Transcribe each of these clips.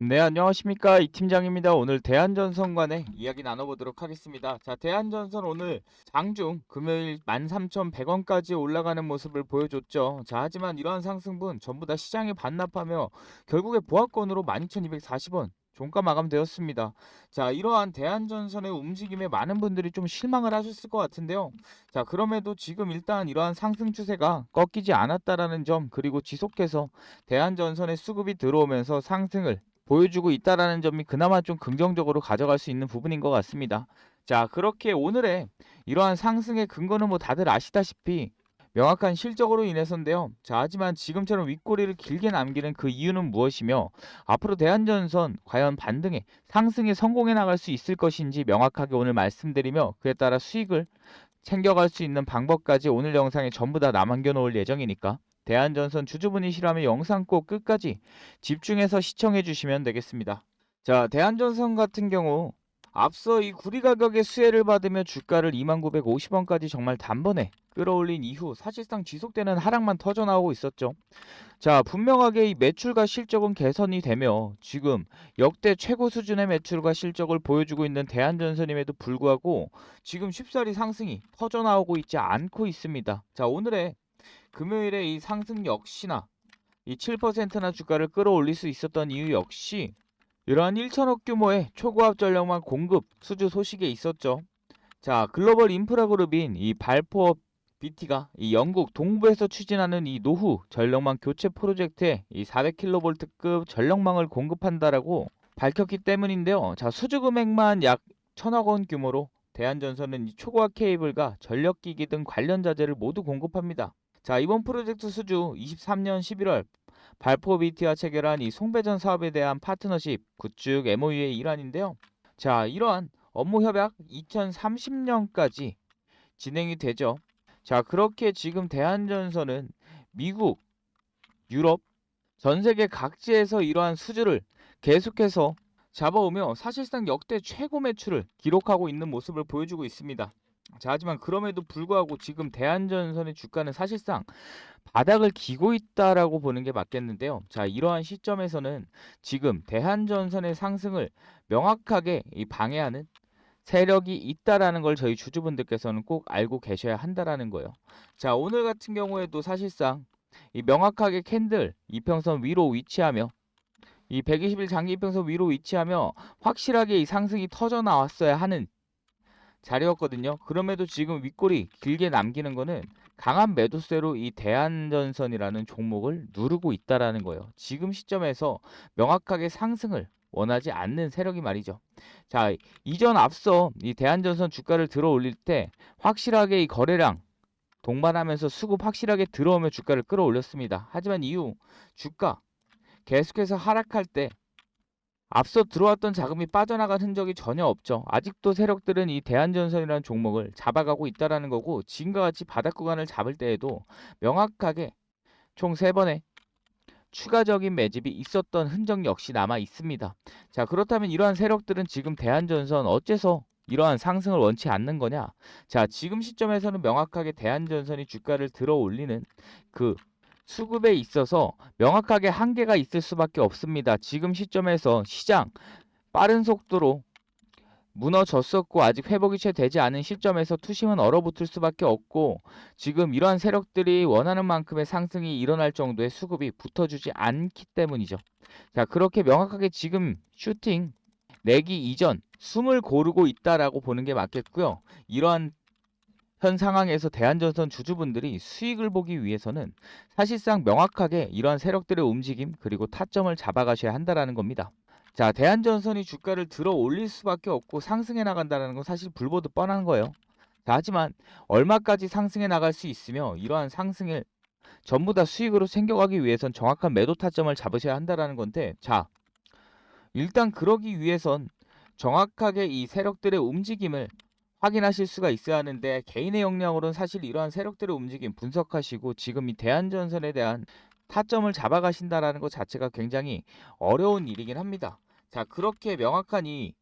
네, 안녕하십니까. 이 팀장입니다. 오늘 대한전선 관의 이야기 나눠보도록 하겠습니다. 자, 대한전선 오늘 장중 금요일 13,100원까지 올라가는 모습을 보여줬죠. 자, 하지만 이러한 상승분 전부 다 시장에 반납하며 결국에 보합권으로 12,240원 종가 마감되었습니다. 자, 이러한 대한전선의 움직임에 많은 분들이 좀 실망을 하셨을 것 같은데요. 자, 그럼에도 지금 일단 이러한 상승 추세가 꺾이지 않았다라는 점, 그리고 지속해서 대한전선의 수급이 들어오면서 상승을 보여주고 있다라는 점이 그나마 좀 긍정적으로 가져갈 수 있는 부분인 것 같습니다. 자, 그렇게 오늘의 이러한 상승의 근거는 뭐 다들 아시다시피 명확한 실적으로 인해서인데요. 자, 하지만 지금처럼 윗꼬리를 길게 남기는 그 이유는 무엇이며 앞으로 대한전선 과연 반등에 상승에 성공해 나갈 수 있을 것인지 명확하게 오늘 말씀드리며 그에 따라 수익을 챙겨갈 수 있는 방법까지 오늘 영상에 전부 다 남겨 놓을 예정이니까 대한전선 주주분이시라면 영상 꼭 끝까지 집중해서 시청해 주시면 되겠습니다. 자, 대한전선 같은 경우 앞서 이 구리 가격의 수혜를 받으며 주가를 2950원까지 정말 단번에 끌어올린 이후 사실상 지속되는 하락만 터져 나오고 있었죠. 자, 분명하게 이 매출과 실적은 개선이 되며 지금 역대 최고 수준의 매출과 실적을 보여주고 있는 대한전선임에도 불구하고 지금 쉽사리 상승이 터져 나오고 있지 않고 있습니다. 자, 오늘의 금요일에 이 상승 역시나 이 7%나 주가를 끌어올릴 수 있었던 이유 역시 이러한 1천억 규모의 초고압 전력망 공급 수주 소식에 있었죠. 자, 글로벌 인프라 그룹인 이 발포업 BT가 이 영국 동부에서 추진하는 이 노후 전력망 교체 프로젝트에 이 400kV급 전력망을 공급한다라고 밝혔기 때문인데요. 자, 수주 금액만 약 1천억 원 규모로 대한전선은 이 초고압 케이블과 전력기기 등 관련 자재를 모두 공급합니다. 자, 이번 프로젝트 수주 23년 11월 발포 BT와 체결한 이 송배전 사업에 대한 파트너십 구축 MOU의 일환인데요. 자, 이러한 업무 협약 2030년까지 진행이 되죠. 자, 그렇게 지금 대한전선은 미국, 유럽, 전 세계 각지에서 이러한 수주를 계속해서 잡아오며 사실상 역대 최고 매출을 기록하고 있는 모습을 보여주고 있습니다. 자, 하지만 그럼에도 불구하고 지금 대한전선의 주가는 사실상 바닥을 기고 있다라고 보는 게 맞겠는데요. 자, 이러한 시점에서는 지금 대한전선의 상승을 명확하게 이 방해하는 세력이 있다라는 걸 저희 주주분들께서는 꼭 알고 계셔야 한다라는 거예요. 자, 오늘 같은 경우에도 사실상 이 명확하게 캔들 이평선 위로 위치하며 이 120일 장기 이평선 위로 위치하며 확실하게 이 상승이 터져 나왔어야 하는 자리였거든요. 그럼에도 지금 윗골이 길게 남기는 거는 강한 매도세로 이 대한전선이라는 종목을 누르고 있다라는 거예요. 지금 시점에서 명확하게 상승을 원하지 않는 세력이 말이죠. 자, 이전 앞서 이 대한전선 주가를 들어 올릴 때 확실하게 이 거래량 동반하면서 수급 확실하게 들어오며 주가를 끌어올렸습니다. 하지만 이후 주가 계속해서 하락할 때 앞서 들어왔던 자금이 빠져나간 흔적이 전혀 없죠. 아직도 세력들은 이 대한전선이라는 종목을 잡아가고 있다라는 거고 지금과 같이 바닥 구간을 잡을 때에도 명확하게 총 세번의 추가적인 매집이 있었던 흔적 역시 남아 있습니다. 자, 그렇다면 이러한 세력들은 지금 대한전선 어째서 이러한 상승을 원치 않는 거냐? 자, 지금 시점에서는 명확하게 대한전선이 주가를 들어 올리는 그 수급에 있어서 명확하게 한계가 있을 수밖에 없습니다. 지금 시점에서 시장 빠른 속도로 무너졌었고 아직 회복이 채 되지 않은 시점에서 투심은 얼어붙을 수밖에 없고 지금 이러한 세력들이 원하는 만큼의 상승이 일어날 정도의 수급이 붙어주지 않기 때문이죠. 자 그렇게 명확하게 지금 슈팅 내기 이전 숨을 고르고 있다라고 보는 게 맞겠고요. 이러한 현 상황에서 대한전선 주주분들이 수익을 보기 위해서는 사실상 명확하게 이러한 세력들의 움직임 그리고 타점을 잡아가셔야 한다라는 겁니다. 자, 대한전선이 주가를 들어 올릴 수밖에 없고 상승해 나간다는 건 사실 불보듯 뻔한 거예요. 자, 하지만 얼마까지 상승해 나갈 수 있으며 이러한 상승을 전부 다 수익으로 챙겨가기 위해선 정확한 매도 타점을 잡으셔야 한다라는 건데, 자, 일단 그러기 위해선 정확하게 이 세력들의 움직임을 확인하실 수가 있어야 하는데 개인의 역량으로는 사실 이러한 세력들의 움직임 분석하시고 지금 이 대한전선에 대한 타점을 잡아가신다라는 것 자체가 굉장히 어려운 일이긴 합니다. 자, 그렇게 명확한 이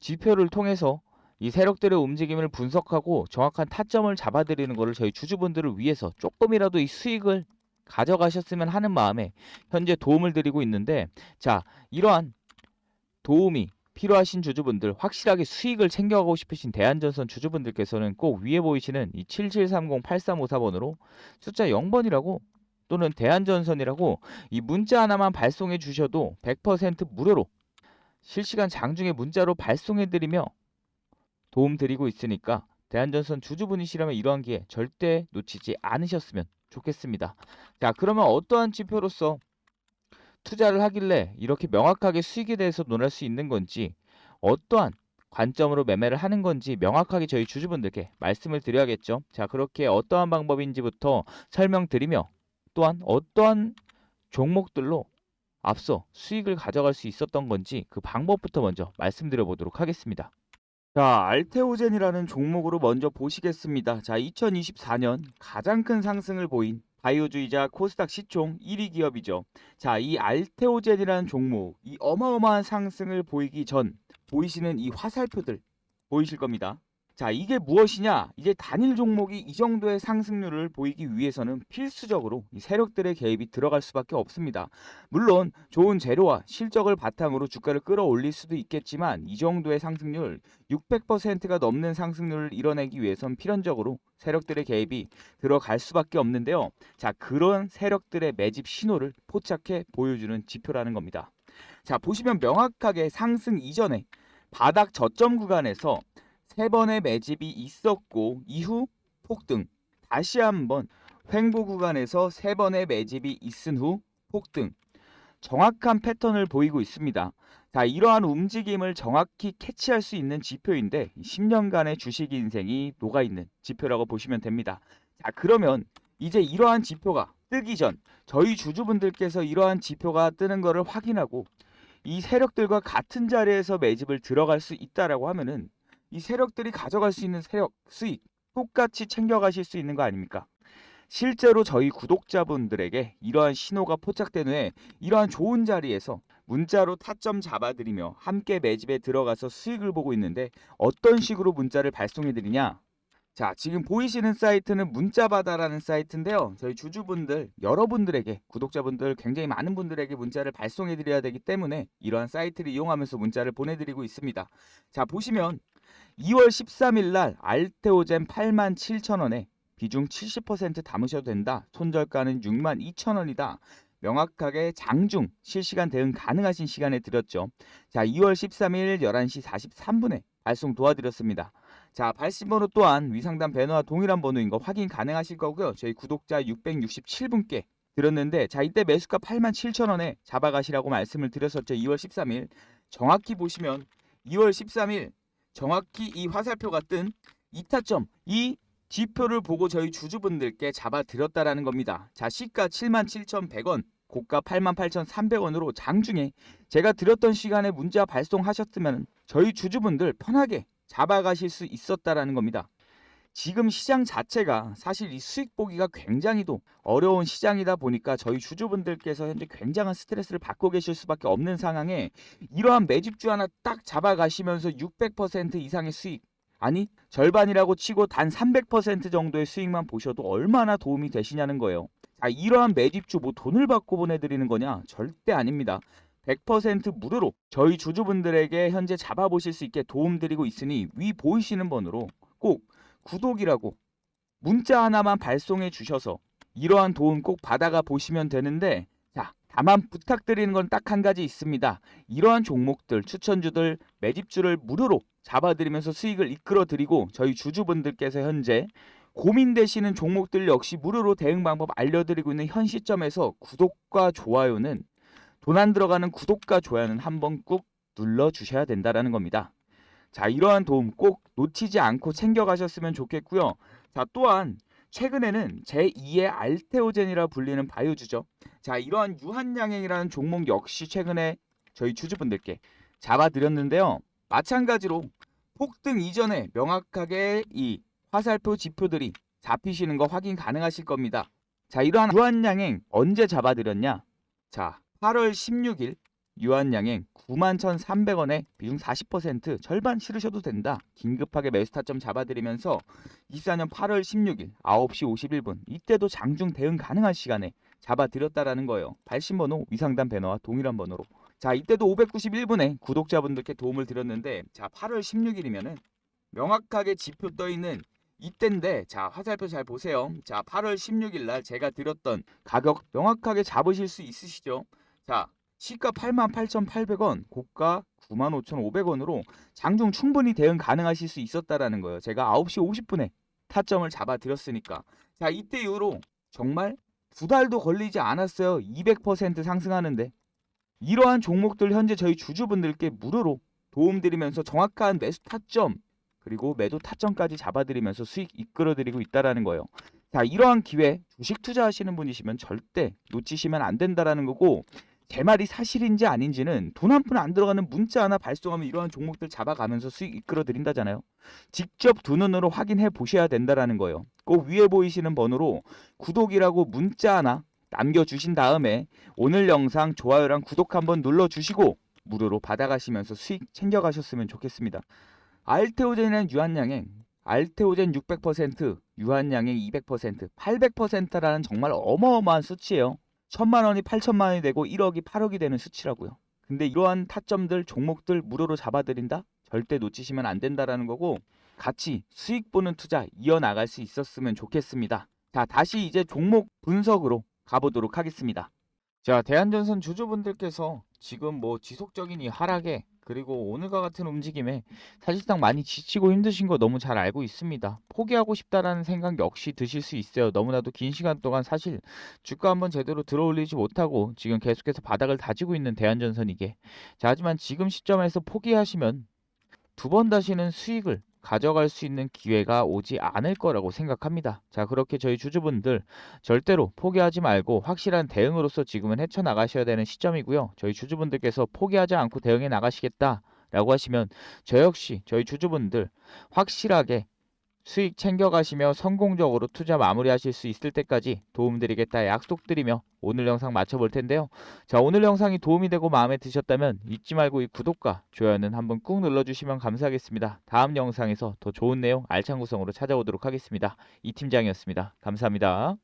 지표를 통해서 이 세력들의 움직임을 분석하고 정확한 타점을 잡아드리는 것을 저희 주주분들을 위해서 조금이라도 이 수익을 가져가셨으면 하는 마음에 현재 도움을 드리고 있는데 자 이러한 도움이 필요하신 주주분들 확실하게 수익을 챙겨가고 싶으신 대한전선 주주분들께서는 꼭 위에 보이시는 이 7730-8354번으로 숫자 0번이라고 또는 대한전선이라고 이 문자 하나만 발송해 주셔도 100% 무료로 실시간 장중에 문자로 발송해 드리며 도움 드리고 있으니까 대한전선 주주분이시라면 이러한 기회 절대 놓치지 않으셨으면 좋겠습니다. 자, 그러면 어떠한 지표로서 투자를 하길래 이렇게 명확하게 수익에 대해서 논할 수 있는 건지 어떠한 관점으로 매매를 하는 건지 명확하게 저희 주주분들께 말씀을 드려야겠죠. 자, 그렇게 어떠한 방법인지부터 설명드리며 또한 어떠한 종목들로 앞서 수익을 가져갈 수 있었던 건지 그 방법부터 먼저 말씀드려 보도록 하겠습니다. 자, 알테오젠이라는 종목으로 먼저 보시겠습니다. 자, 2024년 가장 큰 상승을 보인 바이오주의자 코스닥 시총 1위 기업이죠. 자, 이 알테오젠이라는 종목, 이 어마어마한 상승을 보이기 전 보이시는 이 화살표들 보이실 겁니다. 자, 이게 무엇이냐? 이제 단일 종목이 이 정도의 상승률을 보이기 위해서는 필수적으로 이 세력들의 개입이 들어갈 수밖에 없습니다. 물론 좋은 재료와 실적을 바탕으로 주가를 끌어올릴 수도 있겠지만 이 정도의 상승률 600%가 넘는 상승률을 이뤄내기 위해선 필연적으로 세력들의 개입이 들어갈 수밖에 없는데요. 자, 그런 세력들의 매집 신호를 포착해 보여주는 지표라는 겁니다. 자, 보시면 명확하게 상승 이전에 바닥 저점 구간에서 세 번의 매집이 있었고 이후 폭등 다시 한번 횡보 구간에서 세 번의 매집이 있은 후 폭등 정확한 패턴을 보이고 있습니다. 자, 이러한 움직임을 정확히 캐치할 수 있는 지표인데 10년간의 주식 인생이 녹아 있는 지표라고 보시면 됩니다. 자, 그러면 이제 이러한 지표가 뜨기 전 저희 주주분들께서 이러한 지표가 뜨는 것을 확인하고 이 세력들과 같은 자리에서 매집을 들어갈 수 있다라고 하면은 이 세력들이 가져갈 수 있는 세력 수익 똑같이 챙겨가실 수 있는 거 아닙니까? 실제로 저희 구독자분들에게 이러한 신호가 포착된 후에 이러한 좋은 자리에서 문자로 타점 잡아드리며 함께 매집에 들어가서 수익을 보고 있는데 어떤 식으로 문자를 발송해 드리냐? 자, 지금 보이시는 사이트는 문자바다라는 사이트인데요. 저희 주주분들, 여러분들에게, 구독자분들, 굉장히 많은 분들에게 문자를 발송해 드려야 되기 때문에 이러한 사이트를 이용하면서 문자를 보내드리고 있습니다. 자, 보시면 2월 13일 날 알테오젠 87,000원에 비중 70% 담으셔도 된다. 손절가는 62,000원이다. 명확하게 장중 실시간 대응 가능하신 시간에 드렸죠. 자, 2월 13일 11시 43분에 발송 도와드렸습니다. 자, 발신 번호 또한 위상단 배너와 동일한 번호인 거 확인 가능하실 거고요. 저희 구독자 667분께 드렸는데 자, 이때 매수가 87,000원에 잡아가시라고 말씀을 드렸었죠. 2월 13일. 정확히 보시면 2월 13일 정확히 이 화살표가 뜬 2타점 이 지표를 보고 저희 주주분들께 잡아드렸다라는 겁니다. 자, 시가 77,100원, 고가 88,300원으로 장중에 제가 드렸던 시간에 문자 발송하셨으면 저희 주주분들 편하게 잡아가실 수 있었다라는 겁니다. 지금 시장 자체가 사실 이 수익 보기가 굉장히도 어려운 시장이다 보니까 저희 주주분들께서 현재 굉장한 스트레스를 받고 계실 수밖에 없는 상황에 이러한 매집주 하나 딱 잡아가시면서 600% 이상의 수익 아니 절반이라고 치고 단 300% 정도의 수익만 보셔도 얼마나 도움이 되시냐는 거예요. 자 이러한 매집주 뭐 돈을 받고 보내드리는 거냐? 절대 아닙니다. 100% 무료로 저희 주주분들에게 현재 잡아보실 수 있게 도움드리고 있으니 위 보이시는 번호로 꼭 구독이라고 문자 하나만 발송해 주셔서 이러한 도움 꼭 받아가 보시면 되는데 자 다만 부탁드리는 건 딱 한 가지 있습니다. 이러한 종목들 추천주들 매집주를 무료로 잡아드리면서 수익을 이끌어 드리고 저희 주주분들께서 현재 고민되시는 종목들 역시 무료로 대응 방법 알려드리고 있는 현 시점에서 구독과 좋아요는 돈 안 들어가는 구독과 좋아요는 한번 꾹 눌러 주셔야 된다라는 겁니다. 자, 이러한 도움 꼭 놓치지 않고 챙겨가셨으면 좋겠고요. 자, 또한 최근에는 제2의 알테오젠이라 불리는 바이오주죠. 자, 이러한 유한양행이라는 종목 역시 최근에 저희 주주분들께 잡아드렸는데요. 마찬가지로 폭등 이전에 명확하게 이 화살표 지표들이 잡히시는 거 확인 가능하실 겁니다. 자, 이러한 유한양행 언제 잡아드렸냐? 자, 8월 16일 유한양행 91,300원에 비중 40% 절반 실으셔도 된다. 긴급하게 매수 타점 잡아드리면서 24년 8월 16일 9시 51분 이때도 장중 대응 가능한 시간에 잡아드렸다라는 거예요. 발신번호 위상단 배너와 동일한 번호로. 자 이때도 591분에 구독자분들께 도움을 드렸는데 자 8월 16일이면은 명확하게 지표 떠 있는 이때인데 자 화살표 잘 보세요. 자 8월 16일 날 제가 드렸던 가격 명확하게 잡으실 수 있으시죠? 자 시가 88,800원, 고가 95,500원으로 장중 충분히 대응 가능하실 수 있었다라는 거예요. 제가 9시 50분에 타점을 잡아 드렸으니까. 자, 이때 이후로 정말 두 달도 걸리지 않았어요. 200% 상승하는데. 이러한 종목들 현재 저희 주주분들께 무료로 도움드리면서 정확한 매수 타점 그리고 매도 타점까지 잡아드리면서 수익 이끌어드리고 있다라는 거예요. 자, 이러한 기회 주식 투자하시는 분이시면 절대 놓치시면 안 된다라는 거고 제 말이 사실인지 아닌지는 돈 한 푼 안 들어가는 문자 하나 발송하면 이러한 종목들 잡아가면서 수익 이끌어 드린다잖아요. 직접 두 눈으로 확인해 보셔야 된다라는 거예요. 꼭 위에 보이시는 번호로 구독이라고 문자 하나 남겨주신 다음에 오늘 영상 좋아요랑 구독 한번 눌러주시고 무료로 받아가시면서 수익 챙겨가셨으면 좋겠습니다. 알테오젠이라는 유한양행 알테오젠 600%, 유한양행 200%, 800%라는 정말 어마어마한 수치예요. 천만 원이 8천만 원이 되고 1억이 8억이 되는 수치라고요. 근데 이러한 타점들 종목들 무료로 잡아드린다? 절대 놓치시면 안 된다라는 거고 같이 수익 보는 투자 이어나갈 수 있었으면 좋겠습니다. 자 다시 이제 종목 분석으로 가보도록 하겠습니다. 자 대한전선 주주분들께서 지금 뭐 지속적인 이 하락에 그리고 오늘과 같은 움직임에 사실상 많이 지치고 힘드신 거 너무 잘 알고 있습니다. 포기하고 싶다라는 생각 역시 드실 수 있어요. 너무나도 긴 시간 동안 사실 주가 한번 제대로 들어올리지 못하고 지금 계속해서 바닥을 다지고 있는 대한전선이게. 자, 하지만 지금 시점에서 포기하시면 두 번 다시는 수익을 가져갈 수 있는 기회가 오지 않을 거라고 생각합니다. 자, 그렇게 저희 주주분들 절대로 포기하지 말고 확실한 대응으로서 지금은 헤쳐나가셔야 되는 시점이고요. 저희 주주분들께서 포기하지 않고 대응해 나가시겠다. 라고 하시면 저 역시 저희 주주분들 확실하게 수익 챙겨가시며 성공적으로 투자 마무리하실 수 있을 때까지 도움드리겠다 약속드리며 오늘 영상 마쳐볼 텐데요. 자 오늘 영상이 도움이 되고 마음에 드셨다면 잊지 말고 이 구독과 좋아요는 한번 꾹 눌러주시면 감사하겠습니다. 다음 영상에서 더 좋은 내용 알찬 구성으로 찾아오도록 하겠습니다. 이 팀장이었습니다. 감사합니다.